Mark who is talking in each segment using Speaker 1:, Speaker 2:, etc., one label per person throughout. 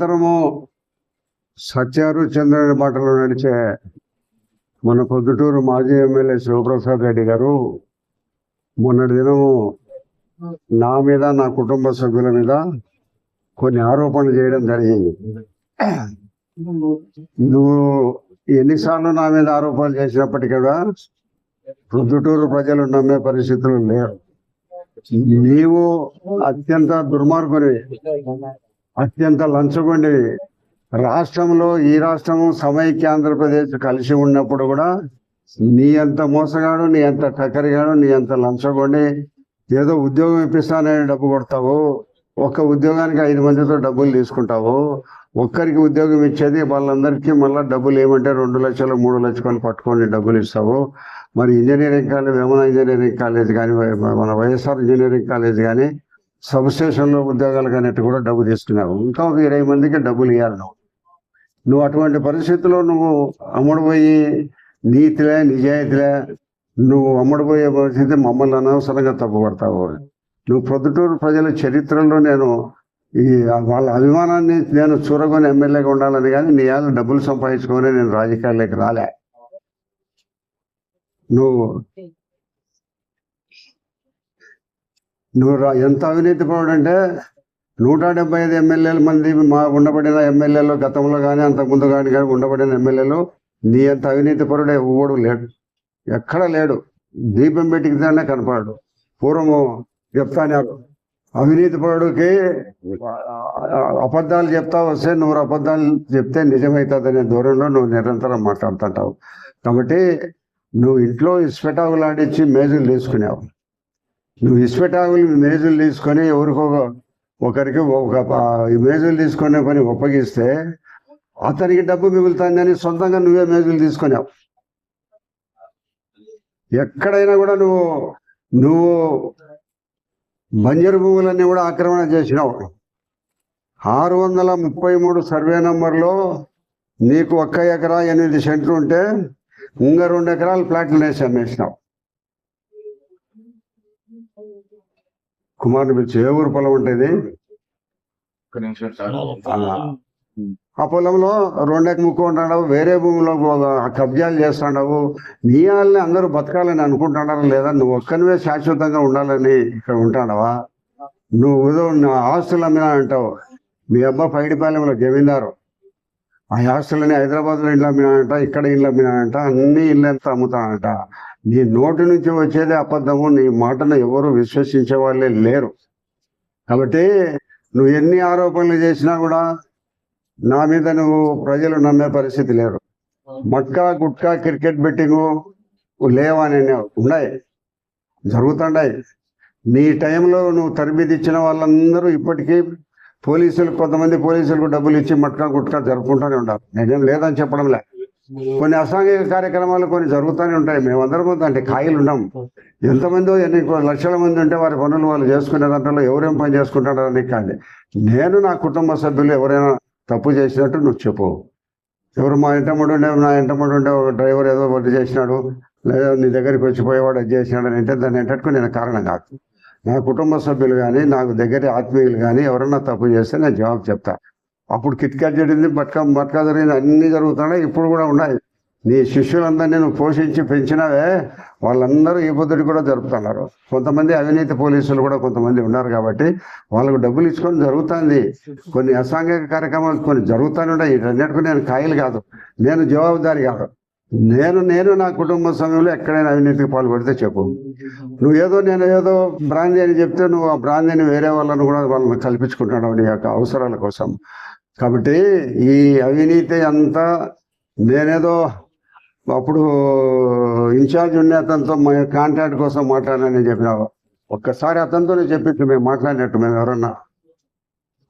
Speaker 1: నిరంతరము సత్యారు చంద్రుడి బాటలో నడిచే మన పొద్దుటూరు మాజీ ఎమ్మెల్యే శివప్రసాద్ రెడ్డి గారు మొన్నటి దినము నా మీద నా కుటుంబ సభ్యుల మీద కొన్ని ఆరోపణలు చేయడం జరిగింది. నువ్వు ఎన్నిసార్లు నా మీద ఆరోపణలు చేసినప్పటికీ కూడా ప్రొద్దుటూరు ప్రజలు నమ్మే పరిస్థితులు లేరు నీవు అత్యంత దుర్మార్గుని. అత్యంత లంచగొండివి రాష్ట్రంలో ఈ రాష్ట్రము సమైక్య ఆంధ్రప్రదేశ్ కలిసి ఉన్నప్పుడు కూడా నీ అంత మోసగాడు నీ అంత టక్కరిగాడు నీ అంత లంచగొండి. ఏదో ఉద్యోగం ఇప్పిస్తానని డబ్బు కొడతావు. ఒక్క ఉద్యోగానికి ఐదు మందితో డబ్బులు తీసుకుంటావు. ఒక్కరికి ఉద్యోగం ఇచ్చేది వాళ్ళందరికీ మళ్ళీ డబ్బులు ఏమంటే రెండు లక్షలు మూడు లక్షలు పట్టుకొని డబ్బులు ఇస్తావు. మరి engineering college Vemana engineering college కానీ మన వైఎస్ఆర్ ఇంజనీరింగ్ కాలేజ్ కానీ సబ్స్టేషన్లో ఉద్యోగాలు కానీ కూడా డబ్బు తీసుకున్నావు. ఇంకా ఒక ఇరవై మందికి డబ్బులు ఇవ్వాలి నువ్వు. నువ్వు అటువంటి పరిస్థితుల్లో నువ్వు అమ్ముడుపోయి నీతిలే నిజాయితీలే నువ్వు అమ్ముడుపోయే పరిస్థితి మమ్మల్ని అనవసరంగా తప్పుపడతావు. నువ్వు ప్రొద్దుటూరు ప్రజల చరిత్రలో నేను ఈ వాళ్ళ అభిమానాన్ని నేను చూరగొని ఎమ్మెల్యేగా ఉండాలని కానీ నీ వాళ్ళు డబ్బులు సంపాదించుకొని నేను రాజకీయాల్లోకి రాలే. నువ్వు నువ్వు ఎంత అవినీతి అంటే నూట డెబ్బై ఐదు ఎమ్మెల్యేల మంది మా ఉండబడిన ఎమ్మెల్యేలు గతంలో కానీ అంతకుముందు కానీ కానీ ఉండబడిన ఎమ్మెల్యేలు నీ అంత అవినీతి పరుడే ఊడు లేడు. ఎక్కడ లేడు. దీపం పెట్టిందనే కనపడు పూర్వము చెప్తాను అవినీతి పరుడికి అబద్ధాలు చెప్తా వస్తే నువ్వు అబద్ధాలు చెప్తే నిజమవుతుందనే దూరంలో నువ్వు నిరంతరం మాట్లాడుతుంటావు. కాబట్టి నువ్వు ఇంట్లో ఇస్పెటాకులు ఆడించి మేజులు తీసుకునేవు. నువ్వు ఇసుపెటాకులు మేజులు తీసుకొని ఎవరికో ఒకరికి ఒక మేజులు తీసుకునే పని ఒప్పగిస్తే అతనికి డబ్బు మిగులుతుందని సొంతంగా నువ్వే మేజులు తీసుకున్నావు. ఎక్కడైనా కూడా నువ్వు నువ్వు బంజరు భూములన్నీ కూడా ఆక్రమణ చేసినావు. ఆరు వందల ముప్పై మూడు సర్వే నంబర్లో నీకు ఒక్క ఎకరా ఎనిమిది సెంట్లు ఉంటే ఇంకా రెండు ఎకరాలు ప్లాట్లు వేసి అమ్మేసినావు. కుమారుని పిలిచి ఏ ఊరు పొలం ఉంటుంది ఆ పొలంలో రెండెక్ ముక్కుంటున్నావు వేరే భూమిలో కబ్జాలు చేస్తున్నావు నీ వాళ్ళని అందరూ బతకాలని అనుకుంటున్నారా లేదా? నువ్వు ఒక్కనివే శాశ్వతంగా ఉండాలని ఇక్కడ ఉంటాడవా నువ్వు ఆస్తులు అమ్మినా అంటావు. మీ అబ్బా పైడిపాలెంలో జమీందారు. ఆ ఆస్తులని హైదరాబాద్లో ఇల్లు అమ్మినానంట ఇక్కడ ఇల్లు అమ్మినానంట అన్ని ఇల్లు ఎంత అమ్ముతానంట. నీ నోటి నుంచి వచ్చేది అబద్ధము నీ మాటను ఎవరు విశ్వసించే వాళ్ళే లేరు. కాబట్టి నువ్వు ఎన్ని ఆరోపణలు చేసినా కూడా నా మీద నువ్వు ప్రజలు నమ్మే పరిస్థితి లేరు మట్కా గుట్కా క్రికెట్ బెట్టింగు లేవని ఉన్నాయి. జరుగుతుండయి నీ టైంలో నువ్వు తరబిది ఇచ్చిన వాళ్ళందరూ ఇప్పటికీ పోలీసులు కొంతమంది పోలీసులకు డబ్బులు ఇచ్చి మట్కా గుట్కా జరుపుకుంటూనే ఉంటారు. నేనేం లేదని చెప్పడం లే కొన్ని అసాంఘిక కార్యక్రమాలు కొన్ని జరుగుతూనే ఉంటాయి. మేమందరం అంటే ఖాయిలు ఉన్నాం. ఎంతమందో ఎన్ని లక్షల మంది ఉంటే వారి పనులు వాళ్ళు చేసుకునే దాంట్లో ఎవరేం పని చేసుకుంటారని కాదు. నేను నా కుటుంబ సభ్యులు ఎవరైనా తప్పు చేసినట్టు నువ్వు చెప్పు. ఎవరు మా ఇంటముడు ఉండే నా ఇంటముడు ఉండే ఒక డ్రైవర్ ఏదో ఒకటి చేసినాడు లేదా నీ దగ్గరికి వచ్చిపోయేవాడు అది చేసినాడు అని అంటే దాన్ని ఏంటంటే నేను కారణం కాదు. నా కుటుంబ సభ్యులు కానీ నాకు దగ్గర ఆత్మీయులు కానీ ఎవరన్నా తప్పు చేస్తే నేను జవాబు చెప్తా. అప్పుడు కిట్కాట్ జరిగింది బట్కా బట్కా జరిగింది అన్నీ జరుగుతున్నాయి ఇప్పుడు కూడా ఉన్నాయి. నీ శిష్యులందరినీ నువ్వు పోషించి పెంచినవే వాళ్ళందరూ ఈ పొద్దుటి కూడా జరుపుతున్నారు. కొంతమంది అవినీతి పోలీసులు కూడా కొంతమంది ఉన్నారు కాబట్టి వాళ్ళకు డబ్బులు ఇచ్చుకొని జరుగుతుంది. కొన్ని అసాంఘిక కార్యక్రమాలు కొన్ని జరుగుతూనే ఉన్నాయి వీటన్నిటికీ నేను కాయలు కాదు. నేను జవాబుదారి కాదు. నేను నేను నా కుటుంబ సమయంలో ఎక్కడైనా అవినీతికి పాల్పడితే చెప్పు. నువ్వు ఏదో నేను ఏదో బ్రాందీ అని చెప్తే నువ్వు ఆ బ్రాందీని వేరే వాళ్ళని కూడా వాళ్ళని కల్పించుకుంటున్నావు నీ యొక్క అవసరాల కోసం. కాబట్టి ఈ అవినీతి అంతా నేనేదో అప్పుడు ఇన్ఛార్జ్ ఉండే అతనితో మా కాంట్రాక్ట్ కోసం మాట్లాడానని చెప్పినావు ఒక్కసారి అతనితోనే చెప్పించు మేము మాట్లాడినట్టు మేము ఎవరన్నా.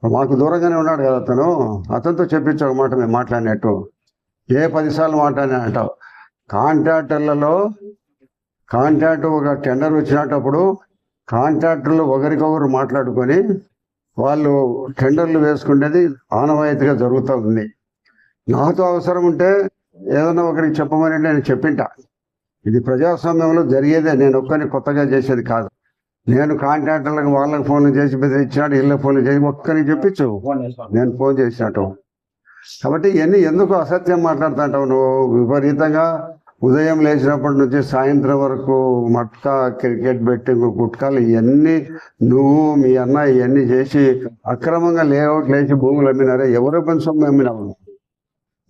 Speaker 1: మాకు దూరంగానే ఉన్నాడు కదా అతను. అతనితో చెప్పించు ఒక మాట మేము మాట్లాడినట్టు. ఏ పదిసార్లు మాట్లాడినా అంటావు. కాంట్రాక్టర్లలో కాంట్రాక్ట్ ఒక టెండర్ వచ్చినప్పుడు కాంట్రాక్టర్లు ఒకరికొకరు మాట్లాడుకొని వాళ్ళు టెండర్లు వేసుకునేది ఆనవాయితీగా జరుగుతూ ఉంది. నాతో అవసరం ఉంటే ఏదైనా ఒకరికి చెప్పమని నేను చెప్పింటా. ఇది ప్రజాస్వామ్యంలో జరిగేదే నేను ఒక్కరిని కొత్తగా చేసేది కాదు. నేను కాంట్రాక్టర్లకు వాళ్ళకి ఫోన్లు చేసి బెదిరించాడు వీళ్ళకి ఫోన్లు చేసి ఒక్కరికి చెప్పించు. నేను ఫోన్ చేసినట్టు. కాబట్టి ఇవన్నీ ఎందుకు అసత్యం మాట్లాడుతుంటావు నువ్వు? విపరీతంగా ఉదయం లేచినప్పటి నుంచి సాయంత్రం వరకు మట్కా క్రికెట్ బెట్టింగ్ గుట్కాలు ఇవన్నీ నువ్వు మీ అన్న ఇవన్నీ చేసి అక్రమంగా లేఅవుట్ లేచి భూములు అమ్మినారే. ఎవరో పని సొమ్ము అమ్మినావు.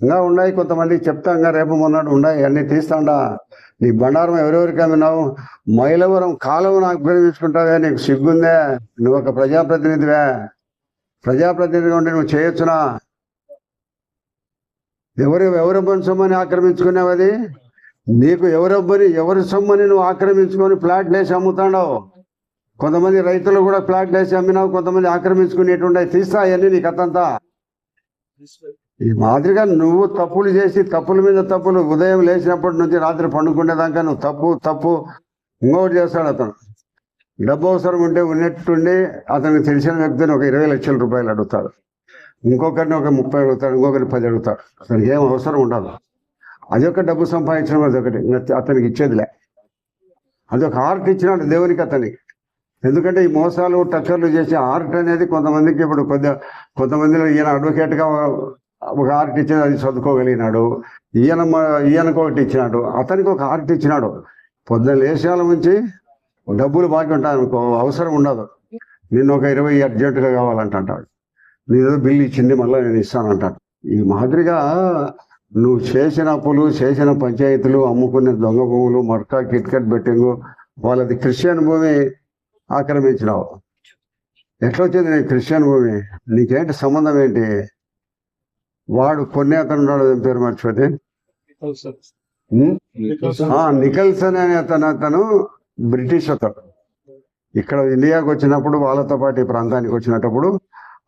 Speaker 1: ఇంకా ఉన్నాయి కొంతమందికి చెప్తా ఇంకా రేపు మొన్నటి ఉన్నాయి. అన్ని తీస్తాండా. నీ బండారం ఎవరెవరికి అమ్మినావు? మైలవరం కాలువను ఆక్రమించుకుంటావే నీకు సిగ్గుందే. నువ్వు ఒక ప్రజాప్రతినిధివే. ప్రజాప్రతినిధిగా ఉండి నువ్వు చేయొచ్చునా? ఎవరు ఎవరి సొమ్మని ఆక్రమించుకునేవది అది? నీకు ఎవరెవ్వరి ఎవరి సొమ్మని నువ్వు ఆక్రమించుకొని ప్లాట్లు వేసి అమ్ముతాడో కొంతమంది రైతులు కూడా ప్లాట్లు వేసి అమ్మినావు కొంతమంది ఆక్రమించుకునేటువంటి తీస్తా అవన్నీ నీ కథంతా ఈ మాదిరిగా నువ్వు తప్పులు చేసి తప్పుల మీద తప్పులు ఉదయం లేచినప్పటి నుంచి రాత్రి పండుకునేదాకా నువ్వు తప్పు తప్పు. ఇంకొకటి చేస్తాడు అతను. డబ్బు అవసరం ఉంటే ఉన్నట్టుండి అతనికి తెలిసిన వ్యక్తిని ఒక ఇరవై లక్షల రూపాయలు అడుగుతాడు. ఇంకొకరిని ఒక ముప్పై అడుగుతాడు ఇంకొకరిని పది అడుగుతాడు. అతనికి ఏం అవసరం ఉండదు. అదొక డబ్బు సంపాదించడం అదొకటి. ఒకటి అతనికి ఇచ్చేదిలే. అదొక ఆర్ట్ ఇచ్చినాడు దేవునికి అతనికి ఎందుకంటే ఈ మోసాలు టక్కర్లు చేసే ఆర్ట్ అనేది కొంతమందికి ఇప్పుడు కొద్ది కొంతమందిలో ఈయన అడ్వకేట్గా ఒక ఆర్ట్ ఇచ్చేది అది చదువుకోగలిగినాడు. ఈయన ఈయనకు ఒకటి ఇచ్చినాడు. అతనికి ఒక ఆర్ట్ ఇచ్చినాడు. పొద్దున లేచాల నుంచి డబ్బులు బాకీ ఉంటాయి అనుకో అవసరం ఉండదు. నిన్ను ఒక ఇరవై అర్జెంటుగా కావాలంట అంటాడు. నీదో బిల్లు ఇచ్చింది మళ్ళీ నేను ఇస్తానంటాడు ఈ మాదిరిగా నువ్వు చేసిన అప్పులు చేసిన పంచాయతీలు అమ్ముకునే దొంగ భూములు మర్కా కిట్కట్ బెట్టింగ్ వాళ్ళది క్రిస్టియన్ భూమి ఆక్రమించినావు. ఎట్లా వచ్చింది నీకు క్రిస్టియన్ భూమి? నీకేంటి సంబంధం ఏంటి? వాడు కొన్ని అతను ఉన్నాడు పేరు మర్చిపోతే? నికల్సన్ అనే అతను అతను బ్రిటిష్ అతను. ఇక్కడ ఇండియాకి వచ్చినప్పుడు వాళ్ళతో పాటు ఈ ప్రాంతానికి వచ్చినప్పుడు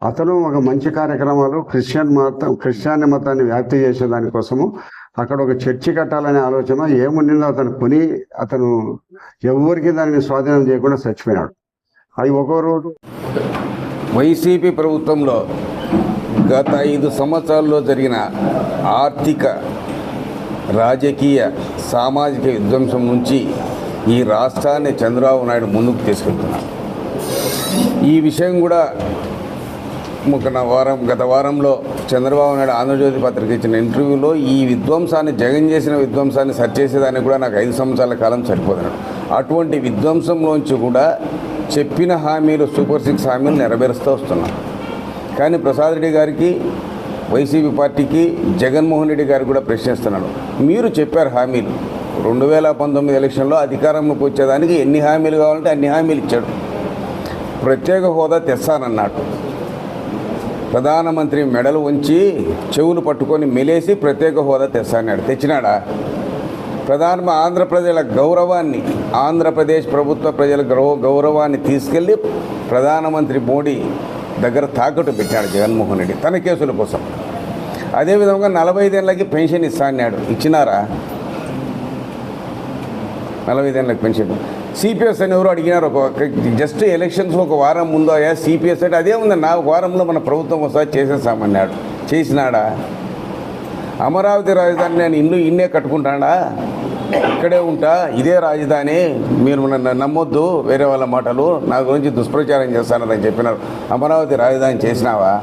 Speaker 1: అతను ఒక మంచి కార్యక్రమాలు క్రిస్టియన్ మతం క్రిస్టియాని మతాన్ని వ్యాప్తి చేసే దానికోసము అక్కడ ఒక చర్చి కట్టాలనే ఆలోచన ఏముండిందో అతను కొని అతను ఎవరికి దానిని స్వాధీనం చేయకుండా చచ్చిపోయినాడు అది ఒక్కో రోజు.
Speaker 2: వైసీపీ ప్రభుత్వంలో గత ఐదు సంవత్సరాల్లో జరిగిన ఆర్థిక రాజకీయ సామాజిక విధ్వంసం నుంచి ఈ రాష్ట్రాన్ని చంద్రబాబు నాయుడు ముందుకు తీసుకెళ్తున్నారు. ఈ విషయం కూడా ముక్కన వారం గత వారంలో చంద్రబాబు నాయుడు ఆంధ్రజ్యోతి పత్రిక ఇచ్చిన ఇంటర్వ్యూలో ఈ విధ్వంసాన్ని జగన్ చేసిన విధ్వంసాన్ని సరి చేసేదానికి కూడా నాకు ఐదు సంవత్సరాల కాలం సరిపోతున్నాడు అటువంటి విధ్వంసంలోంచి కూడా చెప్పిన హామీలు సూపర్ సిక్స్ హామీలు నెరవేరుస్తూ వస్తున్నాం. కానీ ప్రసాద్ రెడ్డి గారికి వైసీపీ పార్టీకి జగన్మోహన్ రెడ్డి గారు కూడా ప్రశ్నిస్తున్నాడు మీరు చెప్పారు హామీలు. రెండు వేల పంతొమ్మిది ఎలక్షన్లో అధికారంలోకి వచ్చేదానికి ఎన్ని హామీలు కావాలంటే అన్ని హామీలు ఇచ్చాడు. ప్రత్యేక హోదా తెస్తానన్నాడు. ప్రధానమంత్రి మెడలు ఉంచి చెవులు పట్టుకొని మెలేసి ప్రత్యేక హోదా తెస్తాన్నాడు తెచ్చినాడా? ప్రధాన ఆంధ్ర ప్రజల గౌరవాన్ని ఆంధ్రప్రదేశ్ ప్రభుత్వ ప్రజల గౌరవ గౌరవాన్ని తీసుకెళ్ళి ప్రధానమంత్రి మోడీ దగ్గర తాకట్టు పెట్టాడు జగన్మోహన్ రెడ్డి తన కేసుల కోసం. అదేవిధంగా నలభై ఐదేళ్ళకి పెన్షన్ ఇస్తా అన్నాడు ఇచ్చినారా? నలభై ఐదేళ్ళకి పెన్షన్. సిపిఎస్ అని ఎవరు అడిగినారు. ఒక జస్ట్ ఎలక్షన్స్ ఒక వారం ముందు అయ్యా సిపిఎస్ అంటే అదే ఉంది. నా వారంలో మన ప్రభుత్వం ఒకసారి చేసేసామన్నాడు. చేసినాడా? అమరావతి రాజధాని నేను ఇల్లు ఇన్నే కట్టుకుంటాడా? ఇక్కడే ఉంటా ఇదే రాజధాని. మీరు నన్ను నమ్మొద్దు వేరే వాళ్ళ మాటలు. నా గురించి దుష్ప్రచారం చేస్తానని చెప్పినారు. అమరావతి రాజధాని చేసినావా?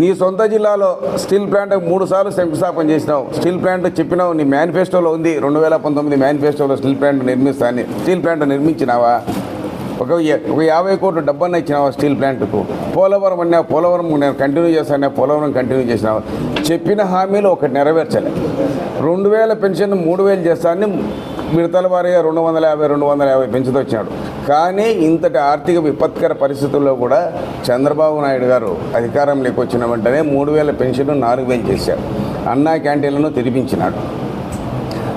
Speaker 2: నీ సొంత జిల్లాలో స్టీల్ ప్లాంట్ మూడు సార్లు శంకుస్థాపన చేసినావు. స్టీల్ ప్లాంట్ చెప్పినావు నీ మేనిఫెస్టోలో ఉంది. రెండు వేల పంతొమ్మిది మేనిఫెస్టోలో స్టీల్ ప్లాంట్ నిర్మిస్తాను స్టీల్ ప్లాంట్ నిర్మించినావా? ఒక ఒక యాభై కోట్లు డబ్బన్న ఇచ్చినావా స్టీల్ ప్లాంట్కు? పోలవరం అన్నా పోలవరం నేను కంటిన్యూ చేస్తాను పోలవరం కంటిన్యూ చేసినావా? చెప్పిన హామీలు ఒకటి నెరవేర్చలే. రెండు వేల పెన్షన్ మూడు వేలు చేస్తానని మిడతల వారిగా రెండు వందల యాభై రెండు వందల యాభై పెంచుతూ వచ్చినాడు. కానీ ఇంతటి ఆర్థిక విపత్కర పరిస్థితుల్లో కూడా చంద్రబాబు నాయుడు గారు అధికారంలోకి వచ్చిన వెంటనే మూడు వేల పెన్షన్ నాలుగు వేలు చేశారు. అన్నా క్యాంటీన్లను తెరిపించినాడు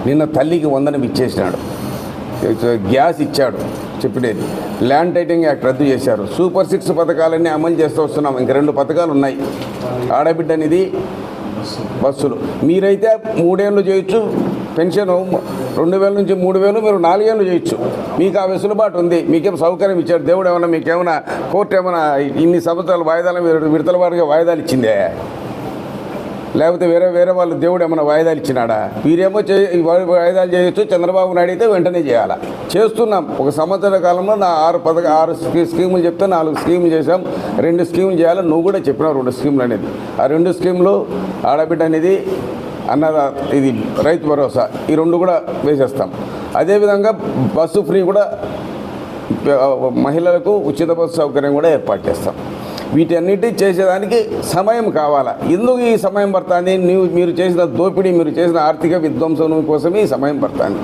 Speaker 2: నిన్న తల్లికి వందనం ఇచ్చేసినాడు. గ్యాస్ ఇచ్చాడు చెప్పినది ల్యాండ్ టైటింగ్ యాక్ట్ రద్దు చేశారు. సూపర్ సిక్స్ పథకాలన్నీ అమలు చేస్తూ వస్తున్నాం. ఇంక రెండు పథకాలు ఉన్నాయి. ఆడబిడ్డ అనేది బస్సులు. మీరైతే మూడేళ్ళు చేయొచ్చు. పెన్షన్ రెండు వేల నుంచి మూడు వేలు మీరు నాలుగేళ్ళు చేయొచ్చు. మీకు ఆ వెసులుబాటు ఉంది. మీకేం సౌకర్యం ఇచ్చారు? దేవుడు ఏమన్నా మీకేమైనా కోర్టు ఏమైనా ఇన్ని సంవత్సరాలు వాయిదాలు మీరు విడతల వారిగా వాయిదాలు ఇచ్చిందే? లేకపోతే వేరే వేరే వాళ్ళు దేవుడు ఏమైనా వాయిదాలు ఇచ్చినాడా? వీరేమో చే వాయిదాలు చేయొచ్చు. చంద్రబాబు నాయుడు అయితే వెంటనే చేయాలా. చేస్తున్నాం. ఒక సంవత్సర కాలంలో నా ఆరు పథక ఆరు స్కీములు చెప్తే నాలుగు స్కీములు చేసాం రెండు స్కీములు చేయాలి నువ్వు కూడా చెప్పినావు. రెండు స్కీములు అనేది. ఆ రెండు స్కీములు ఆడబిడ్డ అనేది అన్నదా ఇది రైతు భరోసా ఈ రెండు కూడా వేసేస్తాం. అదేవిధంగా బస్సు ఫ్రీ కూడా మహిళలకు ఉచిత బస్సు సౌకర్యం కూడా ఏర్పాటు చేస్తాం. వీటన్నిటి చేసేదానికి సమయం కావాలా? ఎందుకు ఈ సమయం పడుతుంది? నీవు మీరు చేసిన దోపిడీ మీరు చేసిన ఆర్థిక విధ్వంసం కోసమే ఈ సమయం పడుతుంది.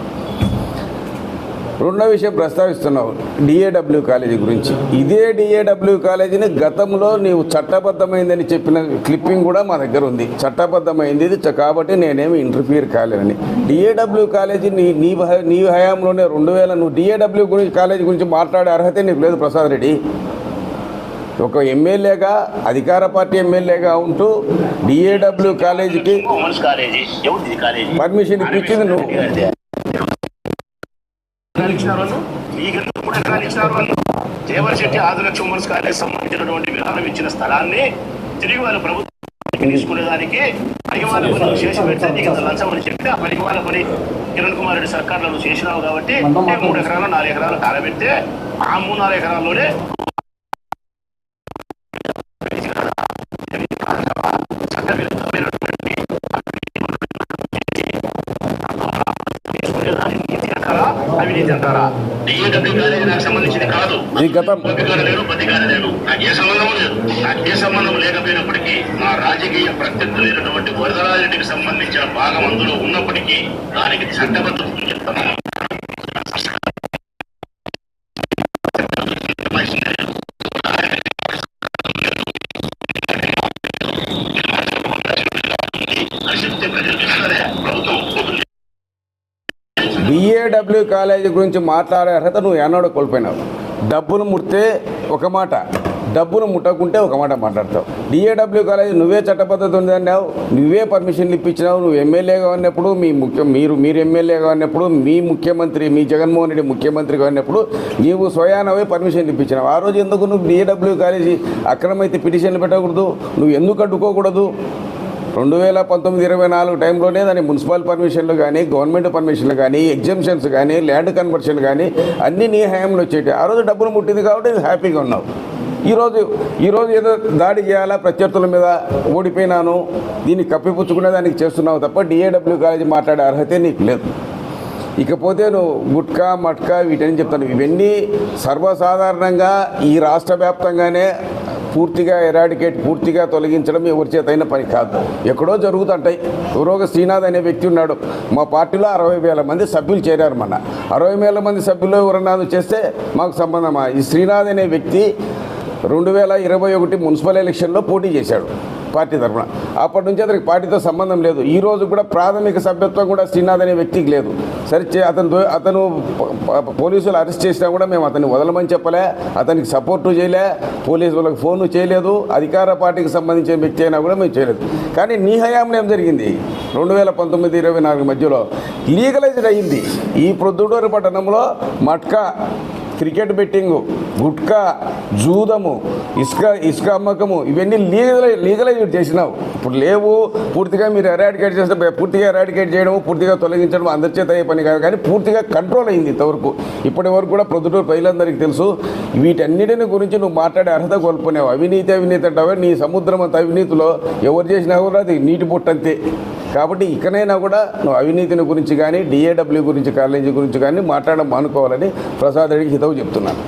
Speaker 2: రెండో విషయం ప్రస్తావిస్తున్నావు డిఏడబ్ల్యూ కాలేజీ గురించి. ఇదే డిఏడబ్ల్యూ కాలేజీని గతంలో నీవు చట్టబద్ధమైందని చెప్పిన క్లిప్పింగ్ కూడా మా దగ్గర ఉంది. చట్టబద్ధమైంది ఇది కాబట్టి నేనేమి ఇంటర్ఫియర్ కాలేదని డిఏడబ్ల్యూ కాలేజీ నీ నీ నీ హయాంలోనే రెండు వేల నువ్వు డిఏడబ్ల్యూ గురించి కాలేజీ గురించి మాట్లాడే అర్హత నీకు లేదు ప్రసాద్ రెడ్డి. ఒక ఎమ్మెల్యేగా అధికార పార్టీ ఎమ్మెల్యేగా ఉంటూ డిఏడబ్ల్యూ కాలేజీకి పర్మిషన్ ఇప్పించింది నువ్వు.
Speaker 3: ఎకరాలు ఇచ్చినారు వాళ్ళు కూడా వాళ్ళు దేవరశెట్టి ఆదిలక్ష్మి ఉమెన్స్ కాలేజ్ సంబంధించినటువంటి విరాళం ఇచ్చిన స్థలాన్ని తిరిగి వాళ్ళ ప్రభుత్వం తీసుకునేదానికి వాళ్ళ పని చేసి పెడితే నీకు లంచం అని చెప్పి ఆ వాళ్ళ పని కిరణ్ కుమార్ రెడ్డి సర్కార్లో చేసినావు కాబట్టి మూడు ఎకరాలు నాలుగు ఎకరాలు కాలబెడితే ఆ మూడు నాలుగు ఎకరాల్లోనే అవినీతి అంటారా? డిఏడబ్ల్యూ కాలేజీ నాకు సంబంధించింది కాదు. లేరు నాకు ఏ సంబంధం లేదు. నాకు ఏ సంబంధం లేకపోయినప్పటికీ మా రాజకీయ ప్రత్యర్థులైనటువంటి వరదరాజరెడ్డికి సంబంధించిన భాగం అందులో ఉన్నప్పటికీ దానికి చట్టబద్ధం
Speaker 2: బిఏడబ్ల్యూ కాలేజీ గురించి మాట్లాడే అర్హత నువ్వు ఏనాడో కోల్పోయినావు. డబ్బులు ముడితే ఒక మాట డబ్బులు ముట్టకుంటే ఒక మాట మాట్లాడతావు. డిఏడబ్ల్యూ కాలేజీ నువ్వే చట్టబద్ధత ఉందన్నావు నువ్వే పర్మిషన్లు ఇప్పించినావు నువ్వు ఎమ్మెల్యేగా ఉన్నప్పుడు మీ ముఖ్య మీరు మీరు ఎమ్మెల్యేగా ఉన్నప్పుడు మీ ముఖ్యమంత్రి మీ జగన్మోహన్ రెడ్డి ముఖ్యమంత్రిగా ఉన్నప్పుడు నీవు స్వయానవే పర్మిషన్లు ఇప్పించినావు. ఆ రోజు ఎందుకు నువ్వు డిఏడబ్ల్యూ కాలేజీ అక్రమైతే పిటిషన్లు పెట్టకూడదు నువ్వు ఎందుకు అడ్డుకోకూడదు? రెండు వేల పంతొమ్మిది ఇరవై నాలుగు టైంలోనే దాని మున్సిపల్ పర్మిషన్లు కానీ గవర్నమెంట్ పర్మిషన్లు కానీ ఎగ్జామ్షన్స్ కానీ ల్యాండ్ కన్వర్షన్ కానీ అన్నీ నీ హయాంలో వచ్చేటి ఆ రోజు డబ్బులు ముట్టింది కాబట్టి హ్యాపీగా ఉన్నావు. ఈరోజు ఈరోజు ఏదో దాడి చేయాలా ప్రత్యర్థుల మీద ఓడిపోయినాను దీన్ని కప్పిపుచ్చుకునే దానికి చేస్తున్నావు తప్ప డిఏడబ్ల్యూ కాలేజీ మాట్లాడే అర్హతే నీకు లేదు. ఇకపోతే నువ్వు గుట్కా మట్కా వీటని చెప్తాను. ఇవన్నీ సర్వసాధారణంగా ఈ రాష్ట్ర వ్యాప్తంగానే పూర్తిగా ఎరాడికేట్ పూర్తిగా తొలగించడం ఎవరి చేత అయిన పని కాదు. ఎక్కడో జరుగుతుంటాయి. ఎవరో ఒక శ్రీనాథ్ అనే వ్యక్తి ఉన్నాడు. మా పార్టీలో అరవై వేల మంది సభ్యులు చేరారు మన అరవై వేల మంది సభ్యులు ఎవరన్నా చేస్తే మాకు సంబంధమా? ఈ శ్రీనాథ్ అనే వ్యక్తి రెండు వేల ఇరవై ఒకటి మున్సిపల్ ఎలక్షన్లో పోటీ చేశాడు. పార్టీ తరఫున. అప్పటి నుంచి అతనికి పార్టీతో సంబంధం లేదు. ఈ రోజు కూడా ప్రాథమిక సభ్యత్వం కూడా శ్రీనాథ్ అనే వ్యక్తికి లేదు. సరే అతను అతను పోలీసులు అరెస్ట్ చేసినా కూడా మేము అతన్ని వదలమని చెప్పలే. అతనికి సపోర్టు చేయలే. పోలీసు వాళ్ళకి ఫోను చేయలేదు. అధికార పార్టీకి సంబంధించిన వ్యక్తి అయినా కూడా మేము చేయలేదు. కానీ నీ హయాంలో ఏం జరిగింది? రెండు వేల పంతొమ్మిది ఇరవై నాలుగు మధ్యలో లీగలైజ్డ్ అయ్యింది ఈ ప్రొద్దుటూరు పట్టణంలో మట్కా క్రికెట్ బెట్టింగు గుట్కా జూదము ఇసుక ఇసుక అమ్మకము ఇవన్నీ లీగల్ లీగలైజ్ చేసినావు. ఇప్పుడు లేవు పూర్తిగా మీరు ఎరాడికేట్ చేస్తే పూర్తిగా ఎరాడికేట్ చేయడం పూర్తిగా తొలగించడం అందరి చేత అయ్యే పని కాదు. కానీ పూర్తిగా కంట్రోల్ అయింది ఇంతవరకు. ఇప్పటి వరకు కూడా ప్రొద్దుటూరు ప్రజలందరికీ తెలుసు వీటన్నిటిని గురించి నువ్వు మాట్లాడే అర్హత కోల్పోయావు అవినీతి అవినీతి అంటావే? నీ సముద్రం అంత అవినీతిలో ఎవరు చేసినా కూడా అది నీటి పుట్టంతే కాబట్టి ఇకనైనా కూడా నువ్వు అవినీతిని గురించి కానీ డిఏడబ్ల్యూ గురించి కాలేజీ గురించి కానీ మాట్లాడడం మానుకోవాలని ప్రసాద్ రెడ్డికి హితవు చెప్తున్నాను.